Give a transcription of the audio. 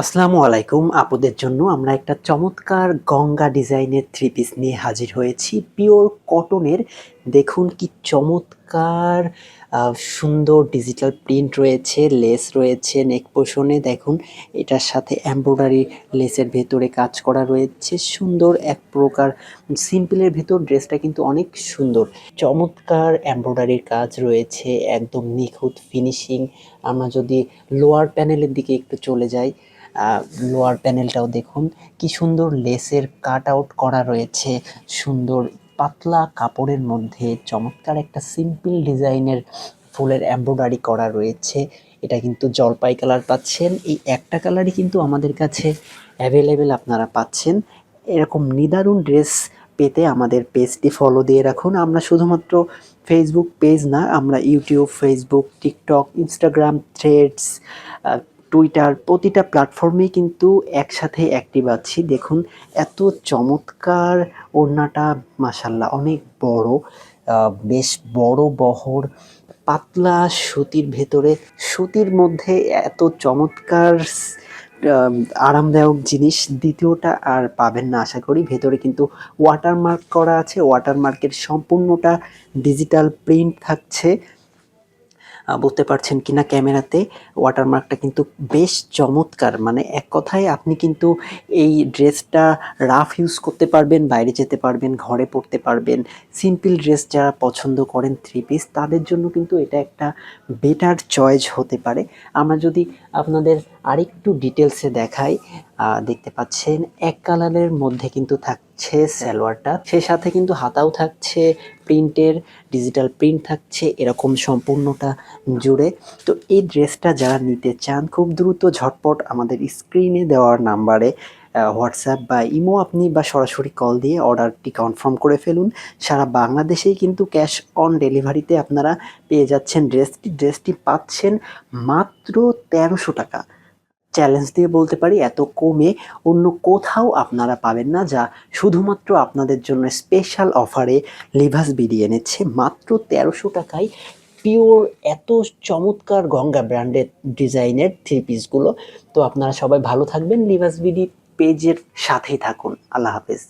আসসালামু আলাইকুম। আপুদের জন্য আমরা একটা চমৎকার গঙ্গা ডিজাইনের থ্রি পিস নিয়ে হাজির হয়েছি। পিওর কটনের দেখুন কি চমৎকার সুন্দর ডিজিটাল প্রিন্ট রয়েছে লেস রয়েছে নেক পোষণে দেখুন, এটার সাথে এমব্রয়ডারি লেসের ভেতরে কাজ করা রয়েছে, সুন্দর এক প্রকার সিম্পলের ভেতর ড্রেসটা কিন্তু অনেক সুন্দর। চমৎকার এমব্রয়ডারির কাজ রয়েছে, একদম নিখুঁত ফিনিশিং আমরা যদি লোয়ার প্যানেলের দিকে একটু চলে যাই লোয়ার প্যানেলটাও দেখুন, কি সুন্দর লেসের কাট আউট করা রয়েছে, সুন্দর পাতলা কাপড়ের মধ্যে চমৎকার একটা সিম্পল ডিজাইনের ফুলের এমব্রয়ডারি করা রয়েছে। এটা কিন্তু জলপাই কালার পাচ্ছেন। এই একটা কালারই কিন্তু আমাদের কাছে অ্যাভেলেবেল আপনারা পাচ্ছেন। এরকম নিদারুণ ড্রেস পেতে আমাদের পেজটি ফলো দিয়ে রাখুন। আমরা শুধুমাত্র ফেসবুক পেজ না, আমরা YouTube Facebook TikTok Instagram Threads Twitter প্রতিটা প্ল্যাটফর্মেই কিন্তু একসাথে অ্যাক্টিভ আছি। দেখুন, এত চমৎকার ওড়নাটা মাসাল্লাহ অনেক বড় বেশ বড় বহর, পাতলা সুতির ভেতরে, সুতির মধ্যে এত চমৎকার আরামদায়ক জিনিস, দ্বিতীয়টা আর পাবেন না আশা করি। ভেতরে কিন্তু ওয়াটারমার্ক করা আছে ওয়াটারমার্কের সম্পূর্ণটা ডিজিটাল প্রিন্ট থাকছে। বুঝতে পারছেন কিনা ক্যামেরাতে ওয়াটারমার্কটা কিন্তু বেশ চমৎকার। মানে এক কথায় আপনি কিন্তু এই ড্রেসটা রাফ ইউজ করতে পারবেন, বাইরে যেতে পারবেন, ঘরে পড়তে পারবেন। সিম্পল ড্রেস যারা পছন্দ করেন থ্রি পিস তাদের জন্য কিন্তু এটা একটা বেটার চয়েস হতে পারে। আমরা যদি আপনাদের আরেকটু ডিটেলসে দেখাই। দেখতে পাচ্ছেন, এক কালারের মধ্যে কিন্তু থাকছে সালোয়ারটা। সে সাথে কিন্তু হাতাও থাকছে প্রিন্টের ডিজিটাল প্রিন্ট থাকছে, এরকম সম্পূর্ণটা জুড়ে। তো এই ড্রেসটা যারা নিতে চান, খুব দ্রুত ঝটপট আমাদের স্ক্রিনে দেওয়ার নাম্বারে হোয়াটসঅ্যাপ বা ইমো আপনি বা সরাসরি কল দিয়ে অর্ডারটি কনফার্ম করে ফেলুন। সারা বাংলাদেশেই কিন্তু ক্যাশ অন ডেলিভারিতে আপনারা পেয়ে যাচ্ছেন ড্রেসটি ড্রেসটি পাচ্ছেন মাত্র তেরোশো টাকা। চ্যালেঞ্জ দিয়ে বলতে পারি, এত কমে অন্য কোথাও আপনারা পাবেন না, যা শুধুমাত্র আপনাদের জন্য স্পেশাল অফারে লিভাস বিডি এনেছে। মাত্র তেরোশো টাকায় পিওর এত চমৎকার গঙ্গা ব্র্যান্ডের ডিজাইনের থ্রি পিসগুলো তো আপনারা সবাই ভালো থাকবেন লিভাস বিডি পেজের সাথেই থাকুন। আল্লাহ হাফেজ।